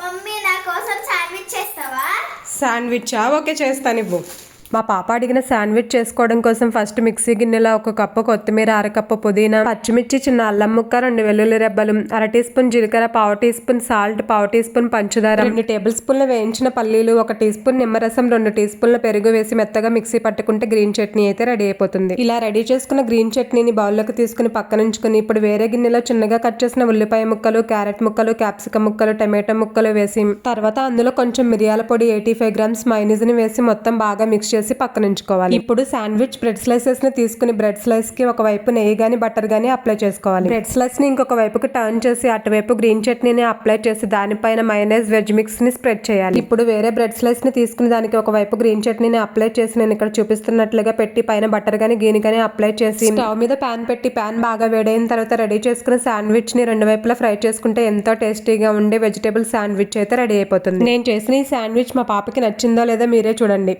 Mummy నా కోసం sandwich చేస్తావా? శాండ్విచ్ ఓకే చేస్తాను ఇవ్వు. మా పాప అడిగిన శాండ్విచ్ చేసుకోవడం కోసం ఫస్ట్ మిక్సీ గిన్నెలో ఒక కప్పు కొత్తిమీర అరకప్పు పుదీనా పచ్చిమిర్చి చిన్న అల్లం ముక్క రెండు వెల్లుల్లి రెబ్బలు అర టీ స్పూన్ జీలకర్ర పావు టీ స్పూన్ సాల్ట్ పావు టీ స్పూన్ పంచదార రెండు టేబుల్ స్పూన్ల వేయించిన పల్లీలు ఒక టీ స్పూన్ నిమ్మరసం రెండు టీ స్పూన్ల పెరుగు వేసి మెత్తగా మిక్సీ పట్టుకుంటే గ్రీన్ చట్నీ అయితే రెడీ అయిపోతుంది. ఇలా రెడీ చేసుకున్న గ్రీన్ చట్నీని బౌల్లోకి తీసుకుని పక్కనుంచుకుని ఇప్పుడు వేరే గిన్నెలో చిన్నగా కట్ చేసిన ఉల్లిపాయ ముక్కలు క్యారెట్ ముక్కలు క్యాప్సికం ముక్కలు టమాటో ముక్కలు వేసి తర్వాత అందులో కొంచెం మిరియాల పొడి ఎయిటీ ఫైవ్ గ్రామ్స్ మైనీస్ని వేసి మొత్తం బాగా మిక్స్ చేసి పక్కన ఉంచుకోవాలి ఇప్పుడు శాండ్విచ్ బ్రెడ్ స్లైసెస్ని తీసుకుని బ్రెడ్ స్లైస్కి ఒక వైపు నెయ్యి గాని బటర్ గాని అప్లై చేసుకోవాలి. బ్రెడ్ స్లైస్ని ఇంకొక వైపుకి టర్న్ చేసి అటువైపు గ్రీన్ చట్నీని అప్లై చేసి దానిపైన మైనస్ వెజ్ మిక్స్ని స్ప్రెడ్ చేయాలి. ఇప్పుడు వేరే బ్రెడ్ స్లైస్ని తీసుకుని దానికి ఒక వైపు గ్రీన్ చట్నీని అప్లై చేసి నేను ఇక్కడ చూపిస్తున్నట్లుగా పెట్టి పైన బటర్ గాని గీని గాని అప్లై చేసి స్టవ్ మీద ప్యాన్ పెట్టి ప్యాన్ బాగా వేడైన తర్వాత రెడీ చేసుకున్న శాండ్విచ్ని రెండు వైపులా ఫ్రై చేసుకుంటే ఎంతో టేస్టీగా ఉండే వెజిటేబుల్ శాండ్విచ్ అయితే రెడీ అయిపోతుంది. నేను చేసిన ఈ శాండ్విచ్ మా పాపకి నచ్చిందో లేదో మీరే చూడండి.